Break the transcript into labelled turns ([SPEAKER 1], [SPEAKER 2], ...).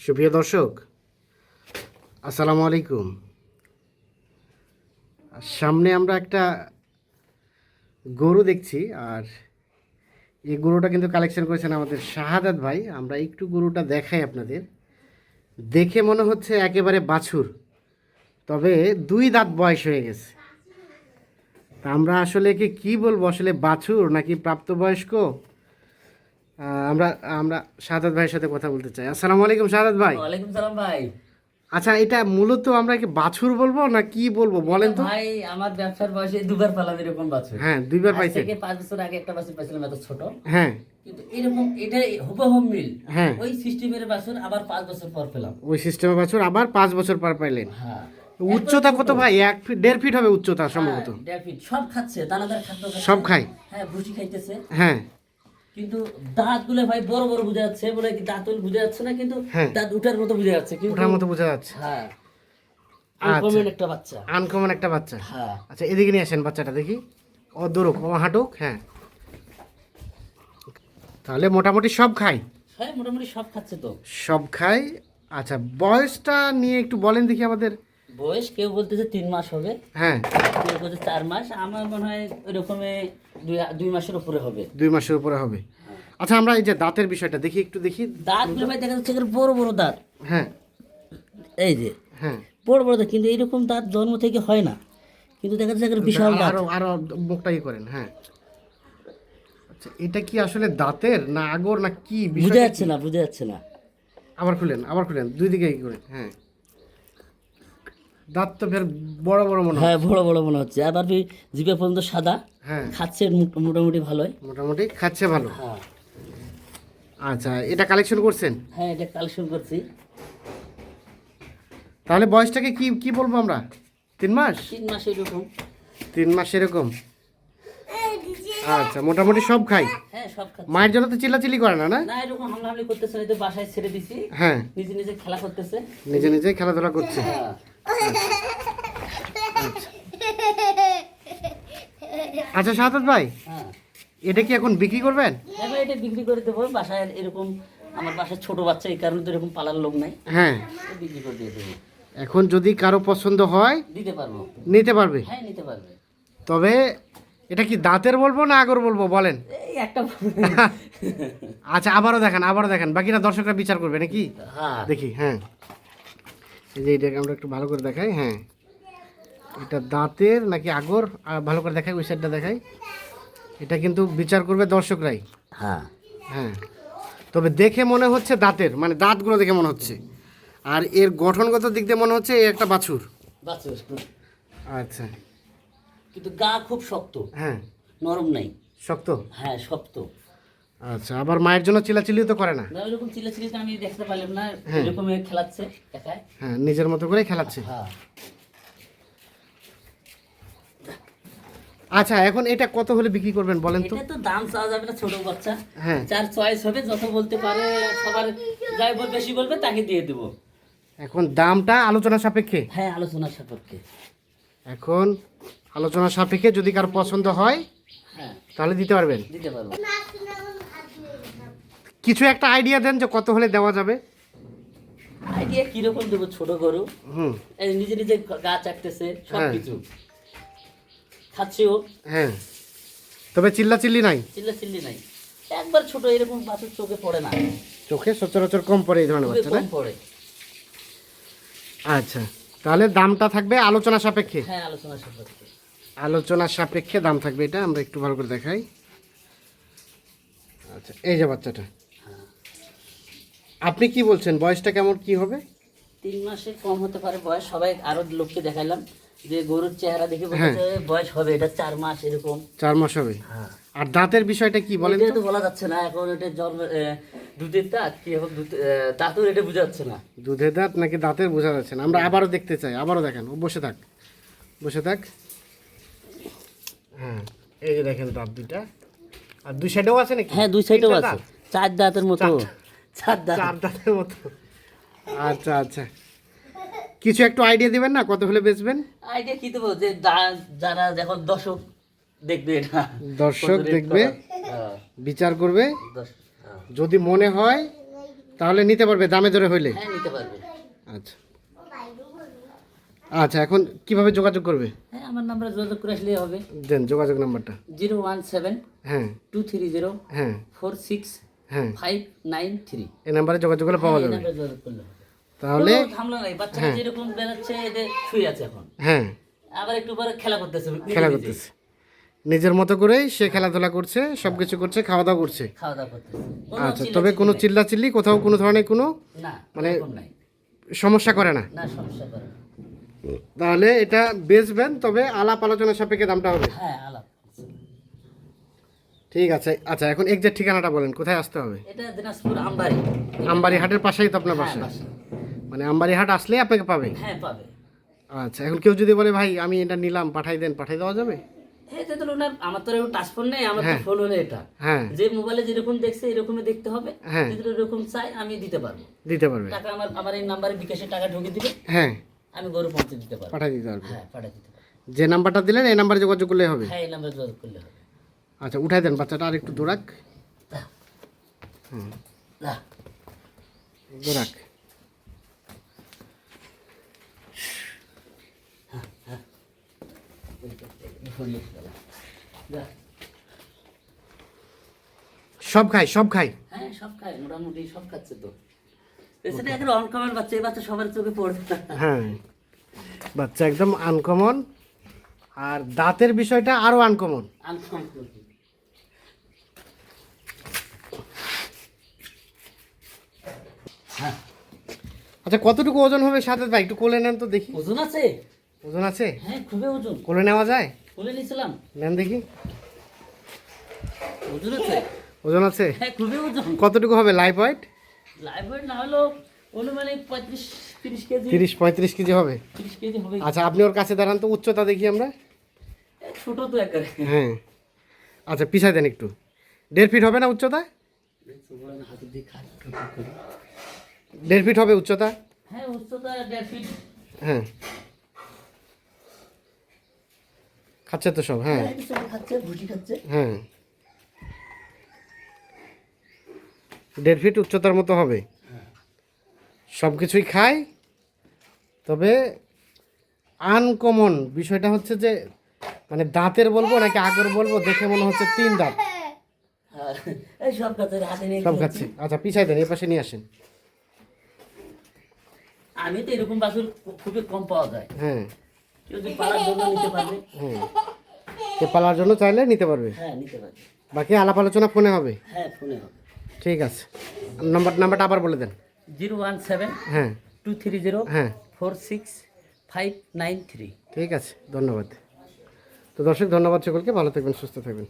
[SPEAKER 1] সুপ্রিয় দর্শক, আসসালামু আলাইকুম। সামনে আমরা একটা গরু দেখছি, আর এই গরুটা কিন্তু কালেকশন করেছেন আমাদের শাহাদাত ভাই। আমরা একটু গরুটা দেখাই আপনাদের। দেখে মনে হচ্ছে একেবারে বাছুর, তবে দুই দাঁত বয়স হয়ে গেছে। তা আমরা আসলে কি বলব? আসলে বাছুর নাকি প্রাপ্তবয়স্ক? আমরা আমরা শাহাদাত ভাইয়ের সাথে কথা বলতে চাই। আসসালামু আলাইকুম শাহাদাত ভাই।
[SPEAKER 2] ওয়ালাইকুম সালাম ভাই।
[SPEAKER 1] আচ্ছা এটা মূলত আমরা কি বাছুর বলব না কি বলব বলেন তো?
[SPEAKER 2] ভাই আমার ব্যবসার বয়সে দুবার পালাম এরকম বাছুর।
[SPEAKER 1] হ্যাঁ দুইবার
[SPEAKER 2] আজ
[SPEAKER 1] পাইছেন।
[SPEAKER 2] থেকে পাঁচ বছর আগে একটা বাছুর পাইছিলাম এত ছোট।
[SPEAKER 1] হ্যাঁ।
[SPEAKER 2] কিন্তু এরকম এটা হুবহু মিল।
[SPEAKER 1] হ্যাঁ।
[SPEAKER 2] ওই সিস্টেমের বাছুর আবার পাঁচ বছর পর পেলাম।
[SPEAKER 1] ওই সিস্টেমে বাছুর আবার পাঁচ বছর পর পাইলেন।
[SPEAKER 2] হ্যাঁ।
[SPEAKER 1] উচ্চতা কত ভাই? এক ফিট দেড় ফিট হবে উচ্চতা সম্ভবত।
[SPEAKER 2] হ্যাঁ, দেড় ফিট। সব খাচ্ছে দানাদার খাদ্য খাচ্ছে।
[SPEAKER 1] সব খায়?
[SPEAKER 2] হ্যাঁ ভুসি খাইতেছে।
[SPEAKER 1] হ্যাঁ।
[SPEAKER 2] কিন্তু দাঁতগুলো ভাই বড় বড় বুঝা যাচ্ছে বলে কি দাঁত বুঝা যাচ্ছে না কিন্তু
[SPEAKER 1] হ্যাঁ।
[SPEAKER 2] দাঁত উঠার মতো বুঝা যাচ্ছে কিন্তু
[SPEAKER 1] ওঠার মতো বোঝা যাচ্ছে।
[SPEAKER 2] হ্যাঁ।
[SPEAKER 1] আচ্ছা।
[SPEAKER 2] আনকমন একটা বাচ্চা।
[SPEAKER 1] আনকমন একটা বাচ্চা।
[SPEAKER 2] হ্যাঁ।
[SPEAKER 1] আচ্ছা এদিকে নিয়ে আসেন বাচ্চাটা দেখি। ও দৌড়ুক ও হাঁটুক হ্যাঁ। তাহলে মোটামুটি সব খাই
[SPEAKER 2] হ্যাঁ মোটামুটি সব খাচ্ছে তো।
[SPEAKER 1] সব খাই আচ্ছা বয়সটা নিয়ে একটু বলেন দেখি আমাদের।
[SPEAKER 2] বয়স কেউ বলতেছে তিন মাস হবে।
[SPEAKER 1] হ্যাঁ।
[SPEAKER 2] কেউ বলছে চার মাস। আমার মনে হয় ওইরকমে দুই দুই মাসের উপরে হবে।
[SPEAKER 1] দুই মাসের উপরে হবে। আচ্ছা আমরা এই যে দাঁতের বিষয়টা দেখি একটু দেখি।
[SPEAKER 2] দাঁতগুলো ভাই দেখা যাচ্ছে বড় বড় দাঁত।
[SPEAKER 1] হ্যাঁ।
[SPEAKER 2] এই যে।
[SPEAKER 1] হ্যাঁ।
[SPEAKER 2] বড় বড় দাঁত। কিন্তু এইরকম দাঁত জন্ম থেকে হয় না। কিন্তু দেখা যাচ্ছে বিশাল দাঁত।
[SPEAKER 1] আরও আরও মুখটা ই করেন হ্যাঁ। আচ্ছা এটা কি আসলে দাঁতের না আগর না কি
[SPEAKER 2] বুঝা যাচ্ছে না বুঝা যাচ্ছে না।
[SPEAKER 1] আবার খুলেন আবার খুলেন। দুই দিকে ই করেন হ্যাঁ। দাঁত তো ফের বড় বড় মনে হয়
[SPEAKER 2] হ্যাঁ বড় বড় মনে হচ্ছে। আবার ওই জিভে পর্যন্ত সাদা।
[SPEAKER 1] হ্যাঁ।
[SPEAKER 2] খাচ্ছে মোটামুটি ভালোই।
[SPEAKER 1] মোটামুটি খাচ্ছে ভালো।
[SPEAKER 2] হ্যাঁ।
[SPEAKER 1] আচ্ছা এটা কালেকশন করছেন?
[SPEAKER 2] হ্যাঁ এটা কালেকশন করছি।
[SPEAKER 1] তাহলে বয়সটাকে কি কি বলব আমরা? তিন মাস?
[SPEAKER 2] তিন মাস এরকম।
[SPEAKER 1] তিন মাস এরকম। আচ্ছা মোটামুটি সব খাই।
[SPEAKER 2] হ্যাঁ সব
[SPEAKER 1] মায়ের জন্য তো চিল্লাচিল্লি করে না না?
[SPEAKER 2] না এরকম হামলাহামলি করতেছে না তো বাসায় ছেড়ে দিছি।
[SPEAKER 1] হ্যাঁ।
[SPEAKER 2] নিজে নিজে খেলা করতেছে।
[SPEAKER 1] নিজে নিজে খেলাধুলা করছে।
[SPEAKER 2] হ্যাঁ।
[SPEAKER 1] আচ্ছা সাদাত ভাই এটা কি এখন বিক্রি করবেন?
[SPEAKER 2] এটা বিক্রি করে দেবো। বাসায় এরকম আমার বাসায় ছোট বাচ্চা এই কারণে তো এরকম পালার লোক নাই।
[SPEAKER 1] হ্যাঁ।
[SPEAKER 2] বিক্রি করে দিয়ে দেবো।
[SPEAKER 1] এখন যদি কারও পছন্দ হয়
[SPEAKER 2] দিতে পারব।
[SPEAKER 1] নিতে পারবে?
[SPEAKER 2] হ্যাঁ নিতে পারবে।
[SPEAKER 1] তবে এটা কি দাঁতের বলব না আগর বলব বলেন?
[SPEAKER 2] একটা
[SPEAKER 1] আচ্ছা আবারও দেখেন আবারও দেখেন। বাকিরা দর্শকরা বিচার করবে নাকি?
[SPEAKER 2] হ্যাঁ।
[SPEAKER 1] দেখি হ্যাঁ। এই যে এটাকে আমরা একটু ভালো করে দেখাই হ্যাঁ। এটা দাঁতের নাকি আগর? আর ভালো করে দেখাই ওই সাইডটা দেখাই। এটা কিন্তু বিচার করবে দর্শকরাই।
[SPEAKER 2] হ্যাঁ।
[SPEAKER 1] হ্যাঁ। তবে দেখে মনে হচ্ছে দাঁতের মানে দাঁতগুলো দেখে মনে হচ্ছে। আর এর গঠনগত দিক দিয়ে মনে হচ্ছে এই একটা বাছুর।
[SPEAKER 2] বাচ্চা
[SPEAKER 1] আচ্ছা।
[SPEAKER 2] কিন্তু গা খুব শক্ত।
[SPEAKER 1] হ্যাঁ।
[SPEAKER 2] নরম নাই।
[SPEAKER 1] শক্ত?
[SPEAKER 2] হ্যাঁ শক্ত।
[SPEAKER 1] আচ্ছা আবার মায়ের জন্য চিলাচিলি তো করে না?
[SPEAKER 2] না ওইরকম চিল্লা চিল্লিটা আমি দেখতে পারলাম না
[SPEAKER 1] হ্যাঁ।
[SPEAKER 2] এরকম খেলাচ্ছে
[SPEAKER 1] হ্যাঁ নিজের মতো করে খেলাচ্ছে?
[SPEAKER 2] হ্যাঁ।
[SPEAKER 1] আচ্ছা এখন এটা কত হলে বিক্রি করবেন বলেন তো?
[SPEAKER 2] এটা তো দাম চাওয়া যাবে না ছোট বাচ্চা।
[SPEAKER 1] হ্যাঁ।
[SPEAKER 2] যার চয়েস হবে যত বলতে পারে সবার যাই বল বেশি বলবে তাকে দিয়ে দেবো।
[SPEAKER 1] এখন দামটা আলোচনা সাপেক্ষে?
[SPEAKER 2] হ্যাঁ আলোচনা সাপেক্ষে।
[SPEAKER 1] এখন আলোচনা সাপেক্ষে যদি কারও পছন্দ হয়
[SPEAKER 2] হ্যাঁ।
[SPEAKER 1] তাহলে দিতে পারবেন?
[SPEAKER 2] দিতে পারব।
[SPEAKER 1] কিছু একটা আইডিয়া দেন যে কত হলে দেওয়া যাবে।
[SPEAKER 2] আইডিয়া কীরকম দেবো ছোট গরু?
[SPEAKER 1] হুম।
[SPEAKER 2] এই নিজে নিজে গা চাটতেছে সব
[SPEAKER 1] হ্যাঁ।
[SPEAKER 2] কিছু খাচ্ছেও
[SPEAKER 1] হ্যাঁ। তবে চিল্লা চিল্লি নাই?
[SPEAKER 2] চিল্লা চিল্লি নাই। একবার ছোট এরকম বাছুর চোখে পড়ে না।
[SPEAKER 1] চোখে সচরাচর কম পড়ে এই ধরনের বাচ্চা না
[SPEAKER 2] কম পড়ে।
[SPEAKER 1] আচ্ছা। তাহলে দামটা থাকবে আলোচনা সাপেক্ষে?
[SPEAKER 2] হ্যাঁ আলোচনা সাপেক্ষে।
[SPEAKER 1] আলোচনা সাপেক্ষে দাম থাকবে এটা আমরা একটু ভালো করে দেখাই। আচ্ছা এই যে বাচ্চাটা। আপনি কি বলছেন? বয়সটা কেমন? কি হবে?
[SPEAKER 2] তিন মাসের কম হতে পারে বয়স। সবাই আরও লোককে দেখাইলাম যে গরুর চেহারা দেখে
[SPEAKER 1] হ্যাঁ।
[SPEAKER 2] বলছে বয়স হবে এটা চার মাস এরকম।
[SPEAKER 1] চার মাস হবে।
[SPEAKER 2] হ্যাঁ।
[SPEAKER 1] আর দাঁতের বিষয়টা কি বলেন তো?
[SPEAKER 2] তো বলা যাচ্ছে না এখন এটা জন্ম দুধের দাঁত কি এখন দাঁতও এটা বোঝা যাচ্ছে না।
[SPEAKER 1] দুধের দাঁত নাকি দাঁতের বোঝা যাচ্ছে না? আমরা আবারও দেখতে চাই আবারও দেখেন ও বসে থাক বসে থাক। হ্যাঁ এই যে দেখেন দাঁত দুইটা। আর দুই সাইডেও আছে নাকি?
[SPEAKER 2] হ্যাঁ দুই সাইডেও আছে। চার দাঁতের মতো। চার
[SPEAKER 1] দাঁতের মতো। আচ্ছা আচ্ছা। কিছু একটু আইডিয়া দিবেন না? কত হলে বেচবেন?
[SPEAKER 2] আইডিয়া কি দেবো? যে যারা যখন দর্শক দেখবে এটা।
[SPEAKER 1] দর্শক দেখবে
[SPEAKER 2] হ্যাঁ,
[SPEAKER 1] বিচার করবে।
[SPEAKER 2] হ্যাঁ।
[SPEAKER 1] যদি মনে হয় তাহলে নিতে পারবে দামে দরে হইলে।
[SPEAKER 2] হ্যাঁ নিতে পারবে।
[SPEAKER 1] আচ্ছা। আচ্ছা এখন কীভাবে যোগাযোগ করবে?
[SPEAKER 2] হ্যাঁ আমার নাম্বারে যোগাযোগ করে আসলেই হবে।
[SPEAKER 1] দেন যোগাযোগ নাম্বারটা।
[SPEAKER 2] জিরো ওয়ান সেভেন
[SPEAKER 1] হ্যাঁ।
[SPEAKER 2] টু থ্রি জিরো
[SPEAKER 1] হ্যাঁ।
[SPEAKER 2] ফোর সিক্স
[SPEAKER 1] হ্যাঁ।
[SPEAKER 2] ফাইভ নাইন থ্রি
[SPEAKER 1] এই নাম্বারে যোগাযোগ করলে পাওয়া যাবে।
[SPEAKER 2] করলে হবে।
[SPEAKER 1] তাহলে
[SPEAKER 2] কোনো নাই বাচ্চারা যেরকম বেড়াচ্ছে এদের শুয়ে আছে এখন।
[SPEAKER 1] হ্যাঁ।
[SPEAKER 2] আবার একটু পরে খেলা করতেছে
[SPEAKER 1] খেলা করতেছে। নিজের মতো করেই সে খেলাধুলা করছে সব কিছু করছে। খাওয়া দাওয়া করছে আচ্ছা তবে কোনো
[SPEAKER 2] নাই।
[SPEAKER 1] চিল্লাচিল্লি কোথাও কোনো ধরনের কোনো মানে- সমস্যা করে না?
[SPEAKER 2] না সমস্যা করে না।
[SPEAKER 1] তাহলে এটা বেচবেন তবে আলাপ আলোচনা সাপেক্ষে দামটা হবে।
[SPEAKER 2] হ্যাঁ আলাপ।
[SPEAKER 1] ঠিক আছে। আচ্ছা এখন এক্সাক্ট ঠিকানাটা বলেন কোথায় আসতে হবে?
[SPEAKER 2] এটা দিনাজপুর আমবাড়ি।
[SPEAKER 1] আমবাড়ি হাটের পাশেই তো আপনার
[SPEAKER 2] হ্যাঁ,
[SPEAKER 1] বাসা। মানে আমবাড়ি হাট আসলে আপনাকে পাবে?
[SPEAKER 2] হ্যাঁ পাবে।
[SPEAKER 1] আচ্ছা এখন কেউ যদি বলে ভাই আমি এটা নিলাম পাঠাই দেন পাঠাই দেওয়া যাবে?
[SPEAKER 2] ওনার আমার তো এরকম টাচ ফোন নেই আমার তো
[SPEAKER 1] হ্যাঁ।
[SPEAKER 2] ফোন হলো এটা।
[SPEAKER 1] হ্যাঁ।
[SPEAKER 2] যে মোবাইলে যেরকম দেখছে এরকমই দেখতে হবে।
[SPEAKER 1] হ্যাঁ।
[SPEAKER 2] যদি এরকম চাই আমি দিতে পারব।
[SPEAKER 1] দিতে পারবে।
[SPEAKER 2] টাকা আমার আমার এই নাম্বারে বিকাশে টাকা ঢুকে দিবে।
[SPEAKER 1] হ্যাঁ।
[SPEAKER 2] আমি গরু পৌঁছে দিতে পারব।
[SPEAKER 1] পাঠাই দিতে পারবে।
[SPEAKER 2] হ্যাঁ পাঠিয়ে দিতে পারব।
[SPEAKER 1] যে নাম্বারটা দিলেন এই নাম্বারে যোগাযোগ করলে হবে?
[SPEAKER 2] হ্যাঁ এই নাম্বারে যোগাযোগ করলে হবে।
[SPEAKER 1] আচ্ছা উঠাই দেন বাচ্চাটা আর একটু দৌড়াক।
[SPEAKER 2] না
[SPEAKER 1] দৌড়াক। সব খাই সব খাই।
[SPEAKER 2] হ্যাঁ সব খায় মোটামুটি সব খাচ্ছে তো। বাচ্চা এই বাচ্চা সবার চোখে পড়বে।
[SPEAKER 1] হ্যাঁ। বাচ্চা একদম আনকমন আর দাঁতের বিষয়টা আরও আনকমন
[SPEAKER 2] আনকমন হ্যাঁ।
[SPEAKER 1] আচ্ছা কতটুকু ওজন হবে সাথে? ভাই একটু কোলে নেন তো দেখি।
[SPEAKER 2] ওজন আছে?
[SPEAKER 1] ওজন আছে?
[SPEAKER 2] হ্যাঁ খুবই ওজন।
[SPEAKER 1] কোলে নেওয়া যায়?
[SPEAKER 2] বলে নিয়েছিলাম।
[SPEAKER 1] নেন দেখি।
[SPEAKER 2] ওজন আছে?
[SPEAKER 1] ওজন আছে?
[SPEAKER 2] হ্যাঁ খুবই ওজন।
[SPEAKER 1] কতটুকু হবে লাইফ ওয়েট
[SPEAKER 2] লাইভ ওয়েট না অনুমানিক পঁয়ত্রিশ তিরিশ কেজি।
[SPEAKER 1] তিরিশ পঁয়ত্রিশ কেজি হবে।
[SPEAKER 2] তিরিশ কেজি হবে।
[SPEAKER 1] আচ্ছা আপনি ওর কাছে দাঁড়ান তো উচ্চতা দেখি আমরা।
[SPEAKER 2] ছোট তো একেবারে।
[SPEAKER 1] হ্যাঁ। আচ্ছা পিছাই দেন একটু। দেড় ফিট হবে না উচ্চতা? দেড় ফিট হবে উচ্চতা?
[SPEAKER 2] হ্যাঁ উচ্চতা দেড় ফিট।
[SPEAKER 1] হ্যাঁ। খাচ্ছে তো সব হ্যাঁ।
[SPEAKER 2] হ্যাঁ, খাচ্ছে ভুটি খাচ্ছে।
[SPEAKER 1] হ্যাঁ। দেড় ফিট উচ্চতার মতো হবে। সব কিছুই খায় তবে আনকমন বিষয়টা হচ্ছে যে মানে দাঁতের বলব নাকি আগের বলব দেখে মনে হচ্ছে তিন দাঁত।
[SPEAKER 2] সব খাচ্ছে।
[SPEAKER 1] আচ্ছা পিছাই দেন এই পাশে নিয়ে আসেন।
[SPEAKER 2] আমি তো এরকম বাছুর খুবই কম পাওয়া যায়।
[SPEAKER 1] হ্যাঁ।
[SPEAKER 2] যদি পালার জন্য নিতে পারবে।
[SPEAKER 1] হ্যাঁ। সে পালার জন্য চাইলে নিতে পারবে।
[SPEAKER 2] হ্যাঁ নিতে পারবে।
[SPEAKER 1] বাকি আলাপ আলোচনা ফোনে হবে।
[SPEAKER 2] হ্যাঁ ফোনে হবে।
[SPEAKER 1] ঠিক আছে। নাম্বার নাম্বারটা আবার বলে দেন।
[SPEAKER 2] জিরো ওয়ান সেভেন
[SPEAKER 1] হ্যাঁ।
[SPEAKER 2] টু থ্রি জিরো
[SPEAKER 1] হ্যাঁ।
[SPEAKER 2] Four six five nine three.
[SPEAKER 1] ঠিক আছে। ধন্যবাদ। তো দর্শক ধন্যবাদ সকলকে। ভালো থাকবেন সুস্থ থাকবেন।